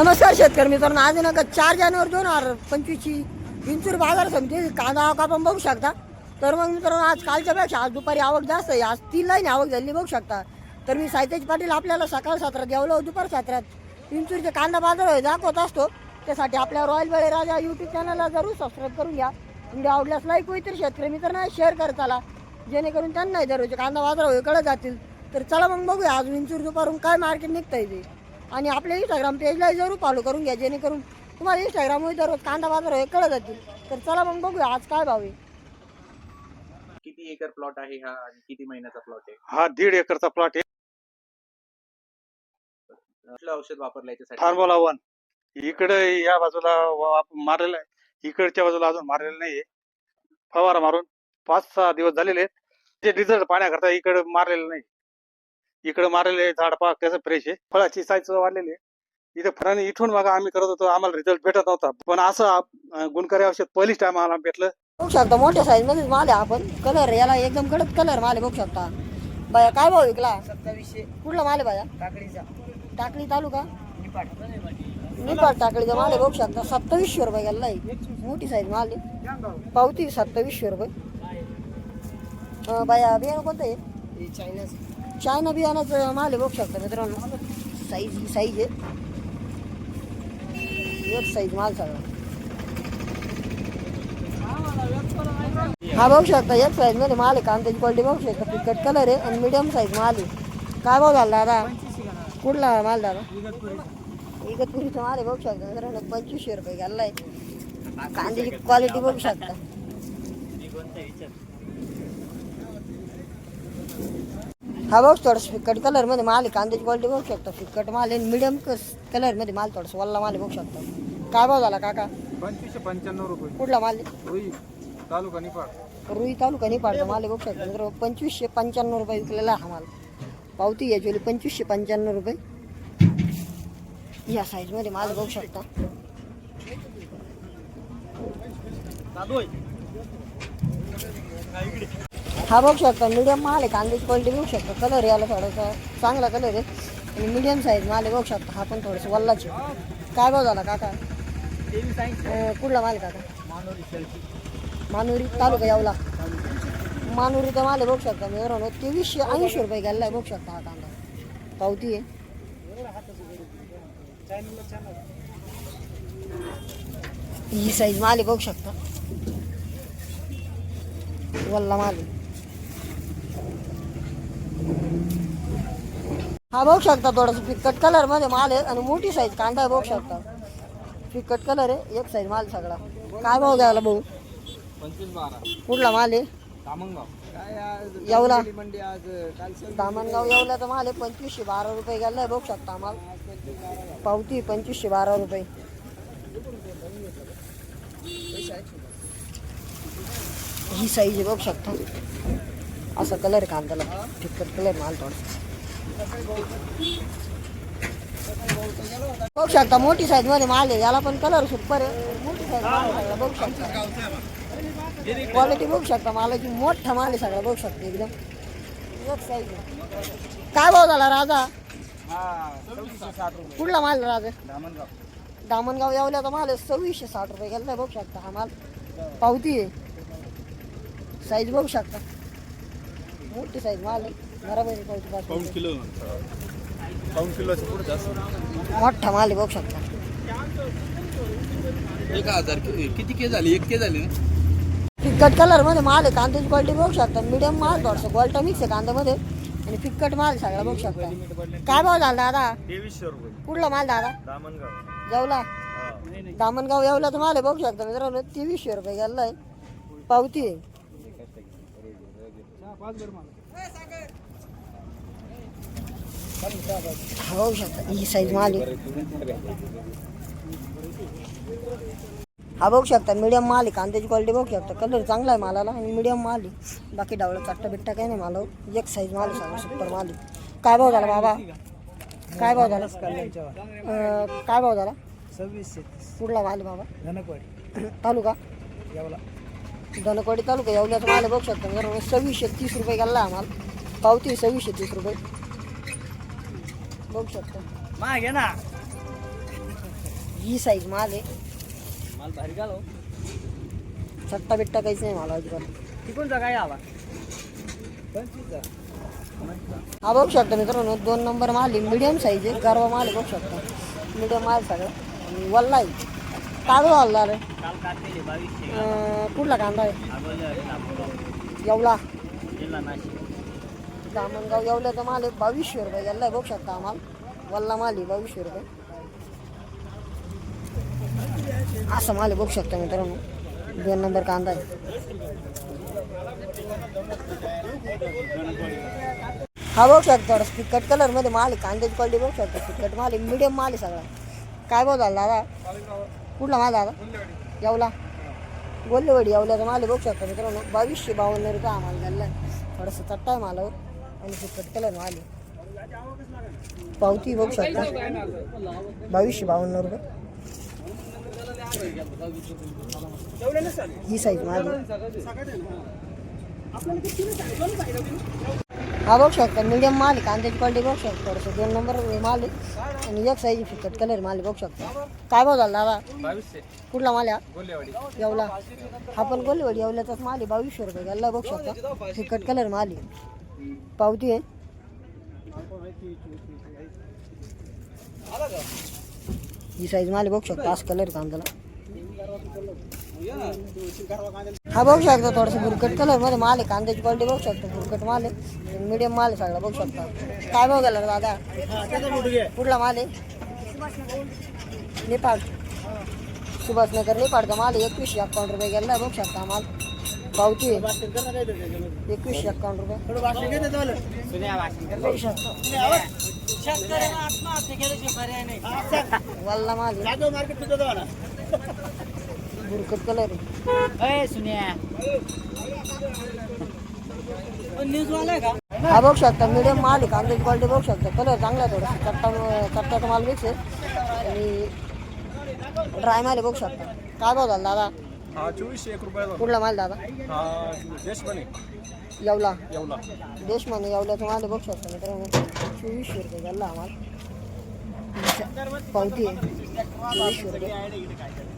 नमस्कार शेतकरी मित्रांनो आज नका चार जानेवारी दोन हजार पंचवीसची. विंचूर बाजार समिती कांदा का पण बघू शकता. तर मग मित्रांनो आज कालच्या पेक्षा आज दुपारी आवक जास्त आहे. आज तीन लाईन आवक झाली बघू शकता. तर मी साहित्याची पाटील आपल्याला सकाळ सत्रात जेवलो दुपार सत्रात विंचूरचे कांदा बाजार दाखवत असतो. त्यासाठी आपल्या रॉयल बळे राजा यूट्यूब चॅनलला जरूर सबस्क्राईब करून घ्या. व्हिडिओ आवडल्यास लाईक होईल तर शेतकरी मित्रांना शेअर करताला जेणेकरून त्यांनाही दररोज कांदा बाजार कळत जातील. तर चला मग बघूया आज विंचूर दुपारून काय मार्केट निघता येते आणि आपल्या इंस्टाग्राम पेजला जरूर फॉलो करून घ्या जेणेकरून तुम्हाला इंस्टाग्रामवर दररोज कांदा बाजार हे कळत जातील. तर चला मग बघूया आज काय भाव आहे. किती एकर प्लॉट आहे हा आणि किती महिन्याचा प्लॉट आहे? हा दीड एकरचा प्लॉट आहे. कुठलं औषध वापरलं याच्यासाठी? फार्मोला वन इकडे या बाजूला मारलेलं आहे. इकडच्या बाजूला अजून मारलेलं नाहीये. फवारा मारून पाच सहा दिवस झालेले आहेत. ते डिझल्ट पाण्याकरता इकडे मारलेलं नाही. इकडे मारलेले झाड पाक त्याचं फ्रेश आहे. फळाची साईज वाढलेली आहे. इथे फळाने इथून बघा आम्ही करत होतो आम्हाला रिझल्ट भेटत नव्हता. पण असं गुणकारी औषध पहिलीच टाइम आम्हाला भेटलं. बघू शकता मोठ्या साईज मध्येच माल आहे आपण. कलर याला एकदम कडक कलर माल बघू शकता. बाया काय भाव विकला? सत्तावीसशे. कुठला माल आहे बाया? काकडीचा टाकळी तालुका? निपाट निपाट टाकळीचा माल आहे बघू शकता. सत्तावीसशे रुपये गेला मोठी साईज माल आहे. पावती सत्तावीसशे रुपये. बाया बियाणं कोणतं आहे? हे चायनाचं. चायना बियाणाचं माल बघू शकता मित्रांनो साईज ही साईज आहे एक साईज माल सगळा हा बघू शकता एक साईजमध्ये माल आहे कांद्याची क्वालिटी बघू शकता फिकट कलर आहे आणि मिडियम साईज माल आहे काय भाव झाला दादा कुठला माल दादा इगतपुरीचा माल आहे बघू शकता मित्रांनो पंचवीसशे रुपये घालला आहे कांद्याची क्वालिटी बघू शकता हा बघ थोडंसं फिकट कलरमध्ये माल आहे. कांद्याची क्वालिटी बघू शकता. फिकट माल आहे मिडियम कलरमध्ये माल थोडंसं वल्ला माल आहे बघू शकता. काय भाव झाला काका? पंचवीसशे पंच्याण्णव रुपये. कुठला माल आहे? रुई तालुका निपाड रुई तालुका नाही पाडतो माल आहे बघू शकता. मित्र पंचवीसशे पंच्याण्णव रुपये विकलेला हा माल. पावती याच्याली पंचवीसशे पंच्याण्णव रुपये. या साईजमध्ये माल बघू शकता. हा बघू शकता मीडियम माल आहे कांद्याची क्वालिटी बघू शकता कलर याला थोडासा चांगला कलर आहे. आणि मीडियम साईज माल आहे बघू शकता हा पण थोडंसं वल्लाच काय भाव झाला काका? कुठला माल आहे काका? मानुरी तालुका यावला. मानुरीचा माल आहे बघू शकता मित्रांनो तेवीसशे ऐंशी रुपये गेला आहे बघू शकता हा कांदा. पावती आहे. ही साईज माल आहे बघू शकता. वल्ला माल आहे. हा बघू शकता थोडंसं फिकट कलरमध्ये माल आहे आणि मोठी साईज कांदा बघू शकता. फिकट कलर आहे एक साईज माल सगळा. काय भाव द्यायला भाऊ कुठला माल आहे? येवला. दामणगाव येवला तर माल आहे पंचवीसशे बारा रुपये गेलाय बघू शकता माल. पावती पंचवीसशे बारा रुपये. ही साईज आहे बघू शकता. असा कलर कांद्याला. फिकट कलर माल थोडा. बघू शकता मोठी साईजमध्ये माल आहे. याला पण कलर सुपर आहे. मोठी साईज माल बघू शकता. क्वालिटी बघू शकता. मालाची मोठा माल आहे सगळा. बघू शकता एकदम. एक साईज काय भाव झाला राजा? कुठला माल राजा? दामणगाव दामणगाव यावल्याचा माल आहे सव्वीसशे साठ रुपये गेला बघू शकता हा माल. पावती आहे. साईज बघू शकता. मोठी साईज माल आहे. बरोबर पावती पासून किलो पाऊन किलोचं पुढे जास्त मोठा माल आहे बघू शकता. एक हजार कि- किती के झाले? एक के झाले ना? फिक्कट कलरमध्ये माल आहे कांद्याची क्वालिटी बघू शकता. मीडियम माल थोडंसं क्वालिटी मिक्स आहे कांद्यामध्ये. आणि फिक्कट माल सगळा बघू शकता. काय भाव झाला दादा? तेवीसशे रुपये. कुठला माल दादा? दामणगाव जेवला? दामणगाव येवला तर माल आहे बघू शकता. मित्रांनो तेवीसशे रुपये गेला आहे. पावती आहे. हा बघू शकता ही साईज माल हा बघू शकता मीडियम माल आहे कांद्याची क्वालिटी बघू शकता. कलर चांगला आहे मालाला आणि मीडियम माल आहे बाकी डावळं चट्टा बिट्टा काही नाही मालावर. एक साईज माल आहे सगळं सुपर माल आहे काय भाव झाला बाबा? काय भाव झाला? काय भाव झाला? सव्वीसशे कुठला माल बाबा? तालुका? येवला. धनकवाडी तालुका येवल्याचा माल आहे बघू शकता मित्रांनो सव्वीसशे तीस रुपये गेला आम्हाला पावती सव्वीसशे तीस रुपये. बघू शकता. मागे ना. ही साईज माल आहे माल भारी का चट्टा बिट्टा काहीच नाही मला अजिबात. तिकडूनचा काय आला हा बघू शकता मित्रांनो दोन नंबर माल आहे. मिडियम साईज आहे. गरवा माल आहे बघू शकता. मिडियम माल सगळं. आणि वल्ला आहे. भाव हल्ला रे कुठला कांदा आहे? येवला. दामणगाव येवल्याचा माल आहे बावीसशे रुपये याला बघू शकता आम्हाला. वल्ला माल आहे बावीसशे रुपये. असं माल आहे बघू शकता मित्रांनो. दोन नंबर कांदा आहे. हा बघू शकता. फिकट कलरमध्ये माल आहे. कांद्याची क्वालिटी बघू शकता. फिकट माल आहे. मिडियम माल आहे सगळा. काय झाला दादा? कुठला माझा दादा येवला. गोल्लेवाडी येवल्याचा माल आहे बघू शकता मित्रांनो. बावीसशे बावन्न रुपये आम्हाला झाला. आहे थोडंसं चट्टा आहे मालावर. आणि ते कलर माल. पावती बघू शकता. बावीसशे बावन्न रुपये. ही साईज माल. हा बघू शकता मीडियम माल आहे कांद्याची क्वालिटी बघू शकता थोडंसं. दोन नंबर माल आहे आणि एक साईज फिकट कलर माल आहे बघू शकता. काय भाव झाला दादा? बावीसशे. कुठला माल आहे हा? गोलेवाडी येवला. हा पण गोलीवाडी येवल्याचाच माल आहे बावीसशे रुपये याला बघू शकता. फिकट कलर माल आहे पावती आहे. ही साईज माल आहे बघू शकता असं कलर कांद्याला. हा बघू शकता थोडंसं बुरकट कलरमध्ये माल आहे. कांद्याची क्वालिटी बघू शकता. बुरकट माल आहे. मीडियम माल आहे सगळा बघू शकता. काय भाव गेला दादा? कुठला माल आहे? नेपाळ. सुभाषनगर नेपाळचा माल आहे. एकवीसशे अकाउंट रुपये गेला. बघू शकता माल. पावती आहे. एकवीसशे अकाउंट रुपये. बघू शकता. वल्ला माल आहे. बुरकट कलर आहे हा बघू शकता मीडियम माल आहे कांद्याची क्वालिटी बघू शकता. कलर चांगला आहे थोडा. चट्टा चट्ट्याचा माल मिक्स आहे. आणि ड्राय माल आहे बघू शकता. काय भाव झाला दादा? हा चोवीसशे एक रुपयाचा कुठला माल दादा? हा देश बने येवला. येवला. देश म्हणे येवल्याचा माल बघू शकता मित्रांनो. चोवीसशे रुपये झाला आम्हाला पावती आहे. चोवीसशे रुपये.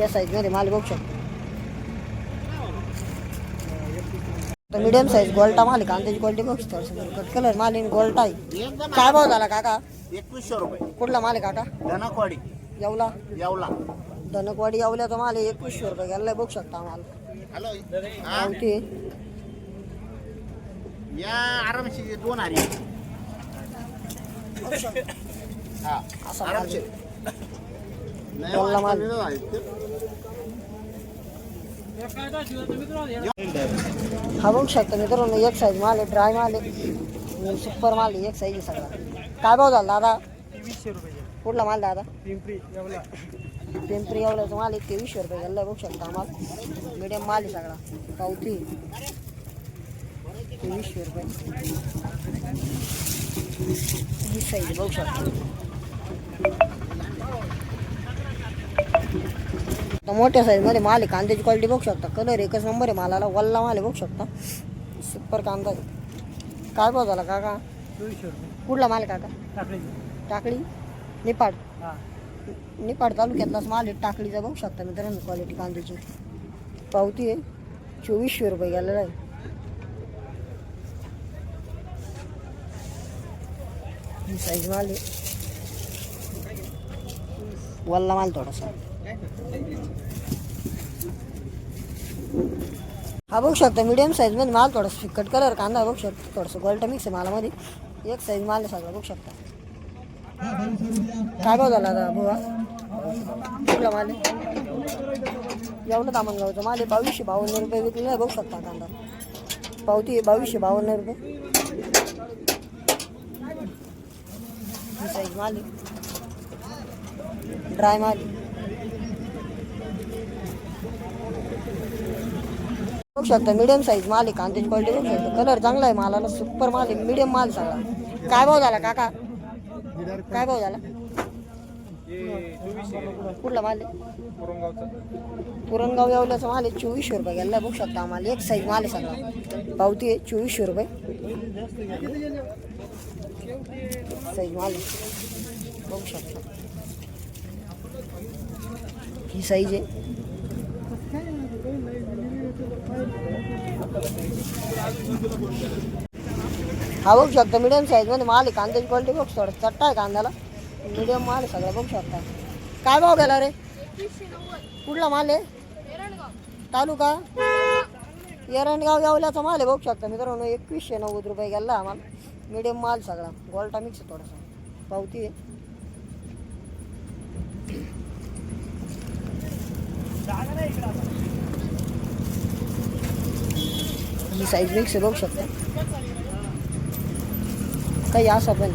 या साईजमध्ये माल बघू शकतो. मीडियम साईज गोल्टा माल कांद्याची क्वालिटी बघू शकतो. कट कलर माल गोल्टा आहे. काय भाव झाला काका? एकवीसशे रुपये. कुठला माल आहे काका? धनकवाडी. येवला? येवला. धनकवाडी येवल्याचा माल आहे एकवीसशे रुपये. गेला बघू शकता पावती आहे या आरामशी दोन हारी हा. माल आरामशीर. बोलला माल. ते. हा बघू शकता मित्रांनो एक साईज माल आहे ड्राय माल आहे सुपर माल आहे एक साईज आहे सगळा. काय भाव झाला दादा? तेवीसशे रुपये कुठला माल दादा? पिंपरी पिंपरी एवढ्याचा माल आहे तेवीसशे रुपये गेला बघू शकता आम्हाला मिडियम माल आहे सगळा. पावती तेवीसशे रुपये. ही साईज बघू शकता. आता मोठ्या साईजमध्ये माल आहे. कांद्याची क्वालिटी बघू शकता. कलर एकच नंबर आहे मालाला. वल्ला माल आहे बघू शकता. सुपर कांदा आहे. काय भाव झाला काका? कुठला माल आहे काका? टाकळी. निपाड निपाड तालुक्यातलाच माल आहे. टाकळीचा बघू शकता मित्रांनो क्वालिटी कांद्याची. पावती आहे. चोवीसशे रुपये गेलेला आहे. साईज माल आहे. वल्ला माल थोडासा. हा बघू शकता मीडियम साईजमध्ये माल थोडासा फिकट कलर कांदा बघू शकता थोडंसं गोल्ड मिक्स आहे मालामध्ये. एक साईज माल सगळं बघू शकता. काय भाव झाला आता बुवा? कुठला माल आहे? एवढं दामणगावचा माल आहे बावीसशे बावन्न रुपये विकलेला नाही बघू शकता कांदा. पावती आहे बावीसशे बावन्न रुपये. साईज माल ड्राय माल बघू शकता मीडियम साईज माल आहे कांद्याची क्वालिटी बघू शकता कलर चांगला आहे मालाला सुपर माल आहे मीडियम माल चांगला काय भाव झाला काका? काय भाव झाला? कुठला माल आहे? पुरणगाव येवल्याचा माल आहे चोवीसशे रुपये गेला बघू शकता आम्हाला एक साईज माल आहे सगळा. पावती आहे चोवीसशे रुपये. साईज माल आहे. बघू शकता. ही साईज आहे. हा बघू शकता मिडियम साईजमध्ये माल आहे कांद्याची क्वालिटी बघ थोडं चट्टा आहे कांद्याला. मिडियम माल आहे सगळं बघू शकता. काय भाव गेला रे? कुठला माल आहे? तालुका? एरणगाव यावल्याचा माल आहे बघू शकता मित्रांनो. एकवीसशे नव्वद रुपये गेला आम्हाला मिडियम माल सगळा. गोल्टा मिक्स आहे थोडासा. पावती आहे. ही साईज मिक्स बघू शकता काही असं पण